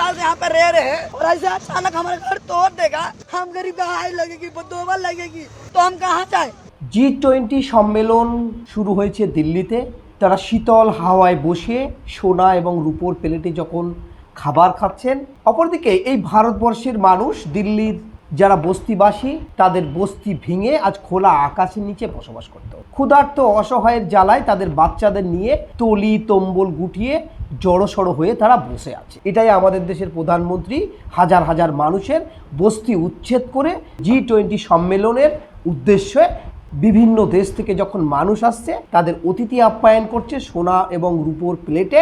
साल से यहाँ पे रह रहे हैं और ऐसे अचानक हमारे घर तोड़ देगा हम गरीब का हाई लगेगी दो बार लगेगी तो हम कहाँ जाए জি টোয়েন্টি সম্মেলন শুরু হয়েছে দিল্লিতে তারা শীতল হাওয়ায় বসে সোনা এবং রূপোর প্লেটে যখন খাবার খাচ্ছেন অপরদিকে এই ভারতবর্ষের মানুষ দিল্লির যারা বস্তিবাসী তাদের বস্তি ভেঙে আজ খোলা আকাশের নিচে বসবাস করত ক্ষুধার্ত অসহায়ের জ্বালায় তাদের বাচ্চাদের নিয়ে তলি তম্বল গুটিয়ে জড়সড় হয়ে তারা বসে আছে। এটাই আমাদের দেশের প্রধানমন্ত্রী হাজার হাজার মানুষের বস্তি উচ্ছেদ করে জি টোয়েন্টি সম্মেলনের উদ্দেশ্যে বিভিন্ন দেশ থেকে যখন মানুষ আসছে, তাদের অতিথি আপ্যায়ন করছে সোনা এবং রূপোর প্লেটে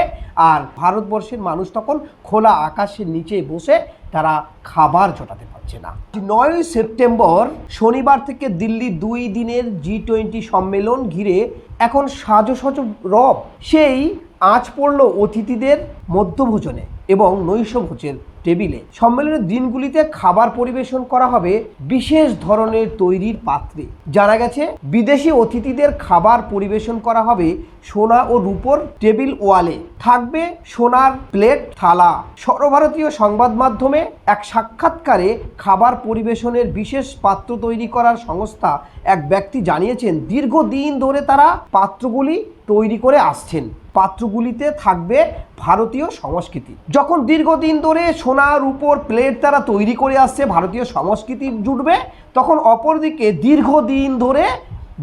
আর ভারতবর্ষের মানুষ তখন খোলা আকাশের নিচে বসে তারা খাবার জোটাতে পারছে না। নয়ই সেপ্টেম্বর শনিবার থেকে দিল্লি দুই দিনের জি টোয়েন্টি সম্মেলন ঘিরে এখন সাজো সাজো রব। সেই আঁচ পড়ল অতিথিদের মধ্যভোজনে এবং নৈশভোজের টেবিলে। সম্মেলনের দিনগুলিতে খাবার পরিবেশন করা হবে বিশেষ ধরনের তৈরির পাত্রে। জানা গেছে, বিদেশি অতিথিদের খাবার পরিবেশন করা হবে সোনা ও রূপোর টেবিল ওয়ালে। থাকবে সোনার প্লেট, থালা। সর্বভারতীয় সংবাদ মাধ্যমে এক সাক্ষাৎকারে খাবার পরিবেশনের বিশেষ পাত্র তৈরি করার সংস্থা এক ব্যক্তি জানিয়েছেন, দীর্ঘদিন ধরে তারা পাত্রগুলি তৈরি করে আসছেন। পাত্রগুলিতে থাকবে ভারতীয় সংস্কৃতি। যখন দীর্ঘদিন ধরে সোনা রূপোর প্লেট তারা তৈরি করে আসছে ভারতীয় সংস্কৃতি জুটবে, তখন অপরদিকে দীর্ঘদিন ধরে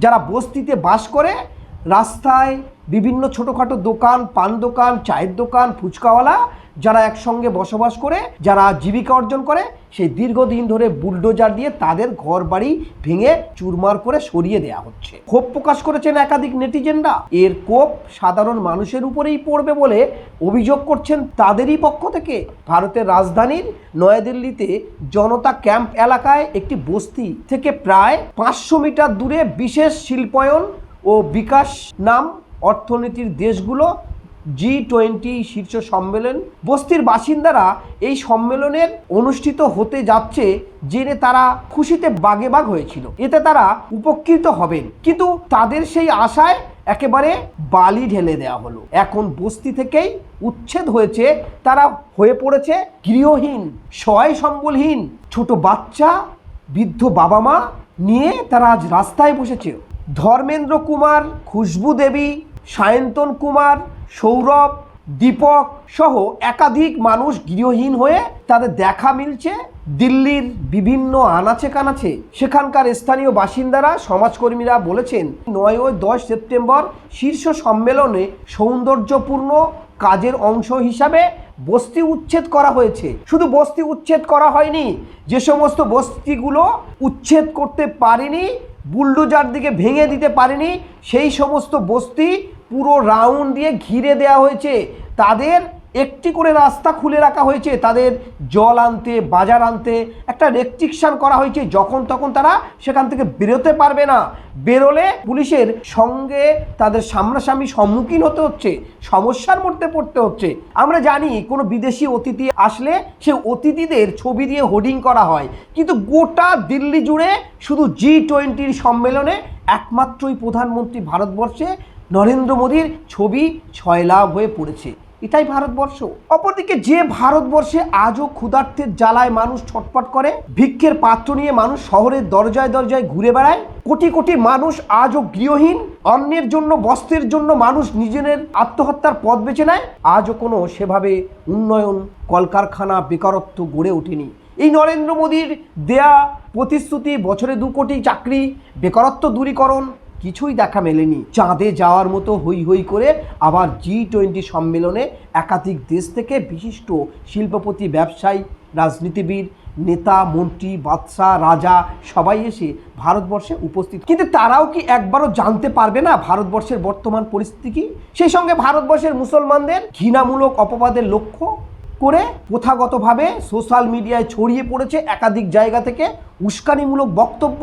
যারা বস্তিতে বাস করে, রাস্তায় বিভিন্ন ছোটোখাটো দোকান, পান দোকান, চায়ের দোকান, ফুচকাওয়ালা, যারা একসঙ্গে বসবাস করে, যারা জীবিকা অর্জন করে সেই দীর্ঘদিন ধরে বুলডোজার দিয়ে তাদের ঘর বাড়ি ভেঙে চুরমার করে সরিয়ে দেওয়া হচ্ছে। ক্ষোভ প্রকাশ করেছেন একাধিক নেটিজেনরা। এর কোপ সাধারণ মানুষের উপরেই পড়বে বলে অভিযোগ করছেন তাদেরই পক্ষ থেকে। ভারতের রাজধানীর নয়াদিল্লিতে জনতা ক্যাম্প এলাকায় একটি বস্তি থেকে প্রায় পাঁচশো মিটার দূরে বিশেষ শিল্পায়ন ও বিকাশ নাম অর্থনীতির দেশগুলো জি টোয়েন্টি শীর্ষ সম্মেলন। বস্তির বাসিন্দারা এই সম্মেলনের অনুষ্ঠিত হতে যাচ্ছে জেনে তারা খুশিতে বাগে বাগ হয়েছিল। এতে তারা উপকৃত হবেন। কিন্তু তাদের সেই আশায় একেবারে বালি ঢেলে দেওয়া হলো। এখন বস্তি থেকেই উচ্ছেদ হয়েছে, তারা হয়ে পড়েছে গৃহহীন সহায় সম্বলহীন ছোট বাচ্চা, বৃদ্ধ বাবা মা নিয়ে তারা আজ রাস্তায় বসেছে। ধর্মেন্দ্র কুমার, খুশবু দেবী, সায়ন্তন কুমার সৌরভ, দীপক সহ একাধিক মানুষ গৃহহীন হয়ে তাদের দেখা মিলছে দিল্লির বিভিন্ন আনাচে কানাচে। সেখানকার স্থানীয় বাসিন্দারা, সমাজকর্মীরা বলেছেন, নয় ও দশ সেপ্টেম্বর শীর্ষ সম্মেলনে সৌন্দর্যপূর্ণ কাজের অংশ হিসাবে বস্তি উচ্ছেদ করা হয়েছে। শুধু বস্তি উচ্ছেদ করা হয়নি, যে সমস্ত বস্তিগুলো উচ্ছেদ করতে পারেনি, বুলডোজার দিকে ভেঙে দিতে পারেনি, সেই সমস্ত বস্তি পুরো রাউন্ড দিয়ে ঘিরে দেওয়া হয়েছে। তাদের একটি করে রাস্তা খুলে রাখা হয়েছে। তাদের জল আনতে, বাজার আনতে একটা রেস্ট্রিকশন করা হয়েছে। যখন তখন তারা সেখান থেকে বেরোতে পারবে না। বেরোলে পুলিশের সঙ্গে তাদের সামনাসামনি সম্মুখীন হতে হচ্ছে। সমস্যার মধ্যে পড়তে হচ্ছে। আমরা জানি কোনো বিদেশি অতিথি আসলে সে অতিথিদের ছবি দিয়ে হোর্ডিং করা হয়। কিন্তু গোটা দিল্লি জুড়ে শুধু জি টোয়েন্টির সম্মেলনে একমাত্রই প্রধানমন্ত্রী ভারতবর্ষে নরেন্দ্র মোদীর ছবি ছয়লাভ হয়ে পড়েছে। এটাই ভারতবর্ষ। অপরদিকে যে ভারতবর্ষে আজও ক্ষুধার্থের জ্বালায় মানুষ ছটপট করে, ভিক্ষের পাত্র নিয়ে মানুষ শহরের দরজায় দরজায় ঘুরে বেড়ায়, কোটি কোটি মানুষ আজও গৃহহীন, অন্যের জন্য, বস্ত্রের জন্য মানুষ নিজেদের আত্মহত্যার পথ বেছে নেয়, আজও কোনো সেভাবে উন্নয়ন, কলকারখানা বেকারত্ব গড়ে ওঠেনি। এই নরেন্দ্র মোদীর দেয়া প্রতিশ্রুতি, বছরে দু কোটি চাকরি, বেকারত্ব দূরীকরণ কিছুই দেখা মেলেনি। চাঁদে যাওয়ার মতো হই হই করে আবার জি টোয়েন্টি সম্মেলনে একাধিক দেশ থেকে বিশিষ্ট শিল্পপতি, ব্যবসায়ী, রাজনীতিবিদ, নেতা, মন্ত্রী, বাদশাহ, রাজা সবাই এসে ভারতবর্ষে উপস্থিত। কিন্তু তারাও কি একবারও জানতে পারবে না ভারতবর্ষের বর্তমান পরিস্থিতি কি? সেই সঙ্গে ভারতবর্ষের মুসলমানদের ঘৃণামূলক অপবাদের লক্ষ্য করে প্রথাগতভাবে সোশ্যাল মিডিয়ায় ছড়িয়ে পড়েছে একাধিক জায়গা থেকে উস্কানিমূলক বক্তব্য।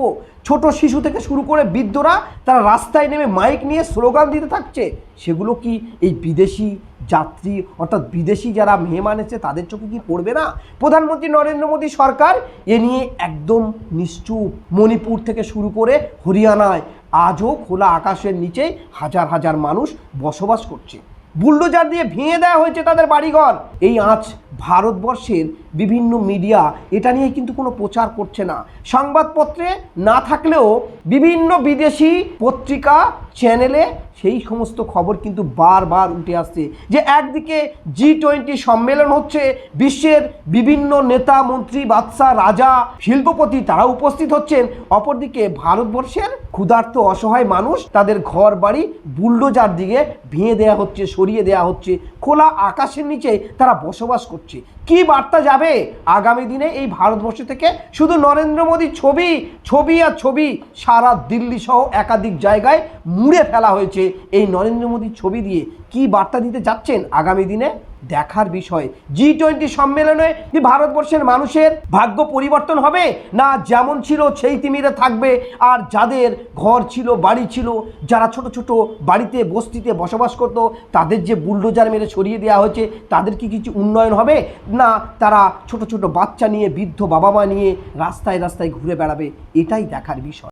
ছোট শিশু থেকে শুরু করে বৃদ্ধরা তারা রাস্তায় নেমে মাইক নিয়ে স্লোগান দিতে থাকছে। সেগুলো কি এই বিদেশি যাত্রী অর্থাৎ বিদেশি যারা মেহমান এসে তাদের চোখে কি পড়বে না? প্রধানমন্ত্রী নরেন্দ্র মোদী সরকার এ নিয়ে একদম নিশ্চুপ মণিপুর থেকে শুরু করে হরিয়ানায় আজও খোলা আকাশের নিচেই হাজার হাজার মানুষ বসবাস করছে। বুলডোজার দিয়ে ভেঙে দেওয়া হয়েছে তাদের বাড়িঘর। এই আঁচ ভারতবর্ষের বিভিন্ন মিডিয়া এটা নিয়ে কিন্তু কোনো প্রচার করছে না। সংবাদপত্রে না থাকলেও বিভিন্ন বিদেশি পত্রিকা চ্যানেলে সেই সমস্ত খবর কিন্তু বারবার উঠে আসছে যে একদিকে জি টোয়েন্টি সম্মেলন হচ্ছে, বিশ্বের বিভিন্ন নেতা, মন্ত্রী, বাদশাহ, রাজা, শিল্পপতি তারা উপস্থিত হচ্ছেন। অপরদিকে ভারতবর্ষের ক্ষুধার্ত, অসহায় মানুষ তাদের ঘর বাড়ি বুলডোজার দিকে ভেঙে দেওয়া হচ্ছে, সরিয়ে দেওয়া হচ্ছে। খোলা আকাশের নিচে তারা বসবাস করছে। কি বার্তা যাবে আগামী দিনে এই ভারতবর্ষ থেকে শুধু নরেন্দ্র মোদীর ছবি ছবি আর ছবি, সারা দিল্লি সহ একাধিক জায়গায় মুড়ে ফেলা হয়েছে। এই নরেন্দ্র মোদীর ছবি দিয়ে কি বার্তা দিতে যাচ্ছেন আগামী দিনে? দেখার বিষয়। জি টোয়েন্টি সম্মেলনে কি ভারতবর্ষের মানুষের ভাগ্য পরিবর্তন হবে? না যেমন ছিল সেই তিমিরে থাকবে। আর যাদের ঘর ছিল, বাড়ি ছিল, যারা ছোট ছোট বাড়িতে, বস্তিতে বসবাস করত, তাদের যে বুলডোজার মেরে সরিয়ে দেওয়া হয়েছে, তাদের কি কিছু উন্নয়ন হবে? না, তারা ছোট ছোট বাচ্চা নিয়ে, বৃদ্ধ বাবা মা নিয়ে রাস্তায় রাস্তায় ঘুরে বেড়াবে। এটাই দেখার বিষয়।